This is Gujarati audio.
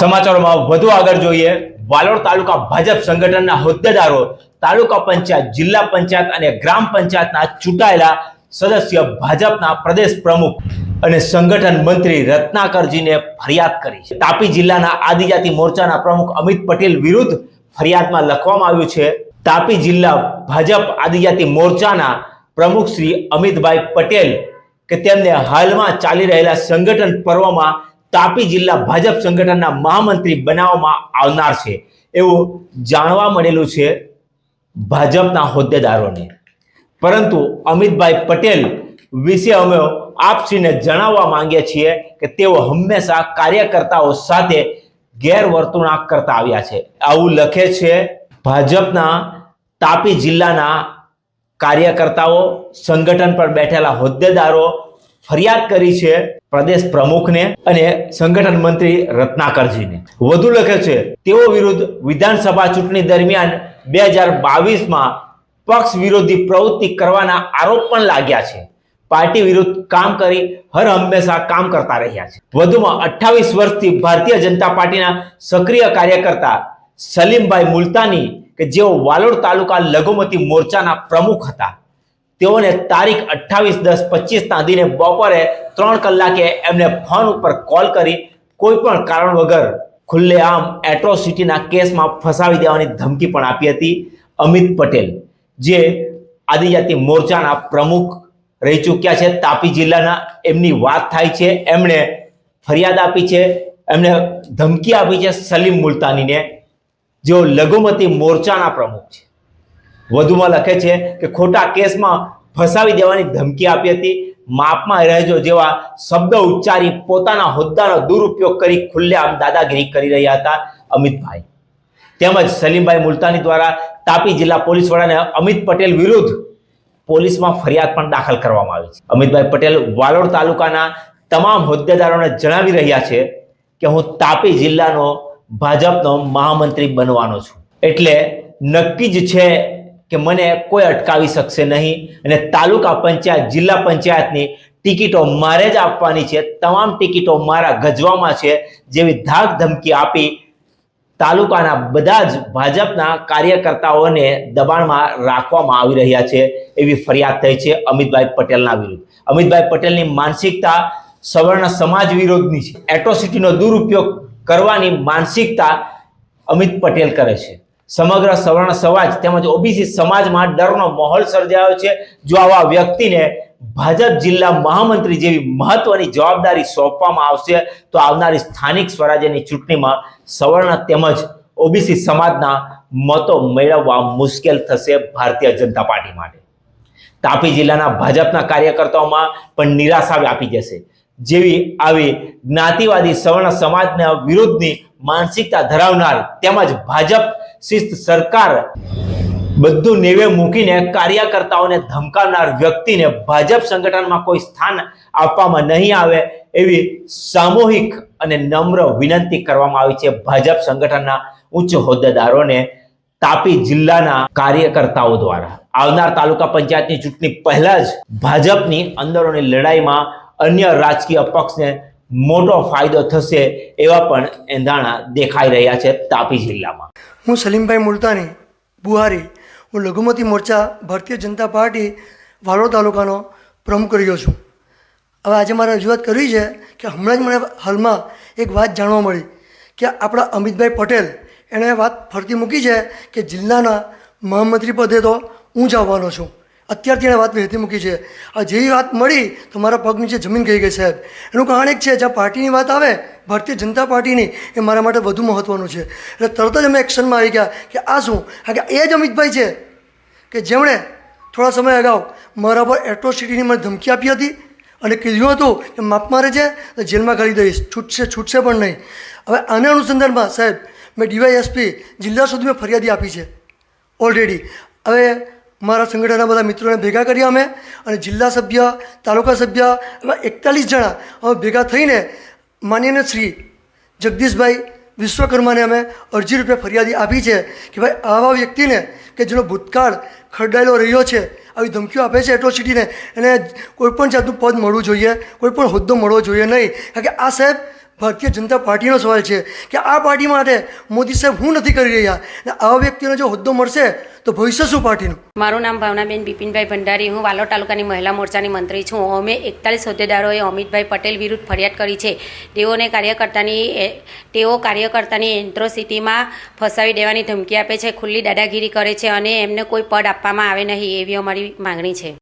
સમાચારોમાં વધુ આગળ જોઈએ. વાલોડ તાલુકા ભાજપ સંગઠનના હોદ્દેદારો, તાલુકા પંચાયત, જિલ્લા પંચાયત અને ગ્રામ પંચાયતના ચૂંટાયેલા સદસ્ય ભાજપના પ્રદેશ પ્રમુખ અને સંગઠન મંત્રી રત્નાકરજીને ફરિયાદ કરી છે. તાપી જિલ્લાના આદિજાતિ મોરચાના પ્રમુખ અમિત પટેલ વિરુદ્ધ ફરિયાદમાં લખવામાં આવ્યું છે. તાપી જિલ્લા ભાજપ આદિજાતિ મોરચાના પ્રમુખ શ્રી અમિતભાઈ પટેલ કે તેમને હાલમાં ચાલી રહેલા સંગઠન પર્વમાં તાપી જિલ્લા ભાજપ સંગઠનના મહામંત્રી બનાવવામાં આવનાર છે. એવું જાણવા મળેલું છે ભાજપના હોદ્દેદારોને. પરંતુ અમિતભાઈ પટેલ વિશે અમે આપશ્રીને જણાવવા માંગીએ છીએ કે તેઓ હંમેશા કાર્યકર્તાઓ સાથે ગેરવર્તણૂક કરતા આવ્યા છે. આવું લખે છે ભાજપના તાપી જિલ્લાના કાર્યકર્તાઓ, સંગઠન પર બેઠેલા હોદ્દેદારો ફરિયાદ કરી છે પ્રદેશ પ્રમુખને અને સંગઠન મંત્રી રત્નાકરજીને. વધુ લખે છે, તેઓ વિરુદ્ધ વિધાનસભા ચૂંટણી દરમિયાન બે હજાર બાવીસમાં પક્ષ વિરોધી પ્રવૃત્તિ કરવાના આરોપ પણ લાગ્યા છે. પાર્ટી વિરુદ્ધ કામ કરી હર હંમેશા કામ કરતા રહ્યા છે. વધુમાં અઠ્ઠાવીસ વર્ષથી ભારતીય જનતા પાર્ટીના સક્રિય કાર્યકર્તા સલીમભાઈ મુલતાની, કે જેઓ વાલોડ તાલુકા લઘુમતી મોરચાના પ્રમુખ હતા. તેઓને તારીખ અઠ્ઠાવીસ, દસ પચીસના દિને બપોરે ત્રણ કલાકે એમને ફોન ઉપર કોલ કરી, કોઈ પણ કારણ વગર ખુલ્લેઆમ એટ્રોસિટીના કેસમાં ફસાવી દેવાની ધમકી પણ આપી હતી અમિત પટેલ, જે આદિજાતિ મોરચાના પ્રમુખ રહી ચૂક્યા છે. તાપી જિલ્લાના એમની વાત થાય છે. એમણે ફરિયાદ આપી છે. એમણે ધમકી આપી છે સલીમ મુલતાનીને, જેઓ લઘુમતી મોરચાના પ્રમુખ છે. વધુમાં લખે છે કે ખોટા કેસમાં ફસાવી દેવાની ધમકી આપી હતી. માપમાં રહેજો જેવા શબ્દ ઉચ્ચારી પોતાના હોદ્દાનો દુરુપયોગ કરી ખુલ્લેઆમ દાદાગીરી કરી રહ્યા હતા અમિતભાઈ. તેમજ સલીમભાઈ મુલતાની દ્વારા તાપી જિલ્લા પોલીસ વડાને અમિત પટેલ વિરુદ્ધ પોલીસમાં ફરિયાદ પણ દાખલ કરવામાં આવી છે. અમિતભાઈ પટેલ વાલોડ તાલુકાના તમામ હોદ્દેદારોને જણાવી રહ્યા છે કે હું તાપી જિલ્લાનો ભાજપનો મહામંત્રી બનવાનો છું. એટલે નક્કી જ છે કે મને કોઈ અટકાવી શકશે નહીં અને તાલુકા પંચાયત, જિલ્લા પંચાયતની ટિકિટો મારે જ આપવાની છે. તમામ ટિકિટો મારા ગજવામાં છે. જેવી ધાક ધમકી આપી તાલુકાના બધા જ ભાજપના કાર્યકર્તાઓને દબાણમાં રાખવામાં આવી રહ્યા છે એવી ફરિયાદ થઈ છે અમિતભાઈ પટેલના વિરુદ્ધ. અમિતભાઈ પટેલની માનસિકતા સવર્ણ સમાજ વિરોધની છે. એટ્રોસિટીનો દુરુપયોગ કરવાની માનસિકતા અમિત પટેલ કરે છે. સમગ્ર સવર્ણ સમાજ તેમજ ઓબીસી સમાજમાં ડરનો માહોલ સર્જાયો છે. જો આવા વ્યક્તિને ભાજપ જિલ્લા મહામંત્રી જેવી મહત્વની જવાબદારી સોંપવામાં આવશે, તો આવનારી સ્થાનિક સ્વરાજ્યની ચૂંટણીમાં સવર્ણ તેમજ ઓબીસી સમાજના મતો મેળવવા મુશ્કેલ થશે ભારતીય જનતા પાર્ટી માટે. તાપી જિલ્લાના ભાજપના કાર્યકર્તાઓમાં પણ નિરાશા વ્યાપી જશે. જેવી આવી જ્ઞાતિવાદી સવર્ણ સમાજના વિરુદ્ધની માનસિકતા ધરાવનાર તેમજ ભાજપ શિસ્ત સરકાર બધું નેવે મૂકીને કાર્યકર્તાઓને ધમકાવનાર વ્યક્તિને ભાજપ સંગઠનમાં કોઈ સ્થાન આપવામાં નહીં આવે એવી સામૂહિક અને નમ્ર વિનંતી કરવામાં આવી છે ભાજપ સંગઠનના ઉચ્ચ હોદ્દેદારોને તાપી જિલ્લાના કાર્યકર્તાઓ દ્વારા. આવનાર તાલુકા પંચાયતની ચૂંટણી પહેલા જ ભાજપની અંદરોની લડાઈમાં અન્ય રાજકીય પક્ષને મોટો ફાયદો થશે એવા પણ એંધાણા દેખાઈ રહ્યા છે તાપી જિલ્લામાં. હું સલીમભાઈ મુલતાની, બુહારી, હું લઘુમતી મોરચા ભારતીય જનતા પાર્ટી વાલોડ તાલુકાનો પ્રમુખ રહ્યો છું. હવે આજે મારે રજૂઆત કરવી છે કે હમણાં જ મને હાલમાં એક વાત જાણવા મળી કે આપણા અમિતભાઈ પટેલ, એણે વાત ફરતી મૂકી છે કે જિલ્લાના મહામંત્રી પદે તો હું જ આવવાનો છું. અત્યારથી એણે વાત વહેતી મૂકી છે. આ જેવી વાત મળી તો મારા પગ નીચે જમીન ગઈ ગઈ સાહેબ. એનું કારણ એક છે, જ્યાં પાર્ટીની વાત આવે, ભારતીય જનતા પાર્ટીની, એ મારા માટે વધુ મહત્ત્વનું છે. એટલે તરત જ અમે એક્શનમાં આવી ગયા કે આ શું? કારણ કે એ જ અમિતભાઈ છે કે જેમણે થોડા સમય અગાઉ મારા પર એટ્રોસિટીની મને ધમકી આપી હતી અને કીધું હતું કે માપ મારે છે, તો જેલમાં કરી દઈશ. છૂટશે છૂટશે પણ નહીં. હવે આના અનુસંધાનમાં સાહેબ, મેં ડીવાયએસપી જિલ્લા સુધી મેં ફરિયાદી આપી છે. ઓલરેડી હવે મારા સંગઠનના બધા મિત્રોને ભેગા કર્યા અમે અને જિલ્લા સભ્ય, તાલુકા સભ્ય એવા એકતાલીસ જણા અમે ભેગા થઈને માનીને શ્રી જગદીશભાઈ વિશ્વકર્માને અમે અરજી રૂપે ફરિયાદી આપી છે કે ભાઈ આવા વ્યક્તિને કે જેનો ભૂતકાળ ખરડાયેલો રહ્યો છે, આવી ધમકીઓ આપે છે એટ્રોસિટીને, એને કોઈપણ જાતનું પદ મળવું જોઈએ કોઈપણ હોદ્દો મળવો જોઈએ નહીં. કારણ કે આ સાહેબ ભારતીય જનતા પાર્ટીનો સવાલ છે કે આ પાર્ટી માટે મોદી સાહેબ હું નથી કરી રહ્યા? અને આવા વ્યક્તિને જો હોદ્દો મળશે, તો ભવિષ્ય શું પાર્ટીનું? મારું નામ ભાવનાબેન બિપિનભાઈ ભંડારી, હું વાલોડ તાલુકાની મહિલા મોરચાની મંત્રી છું. અમે એકતાલીસ હોદ્દેદારોએ અમિતભાઈ પટેલ વિરુદ્ધ ફરિયાદ કરી છે. તેઓને કાર્યકર્તાની તેઓ કાર્યકર્તાની એન્ટ્રોસિટીમાં ફસાવી દેવાની ધમકી આપે છે, ખુલ્લી દાદાગીરી કરે છે અને એમને કોઈ પદ આપવામાં આવે નહીં એવી અમારી માંગણી છે.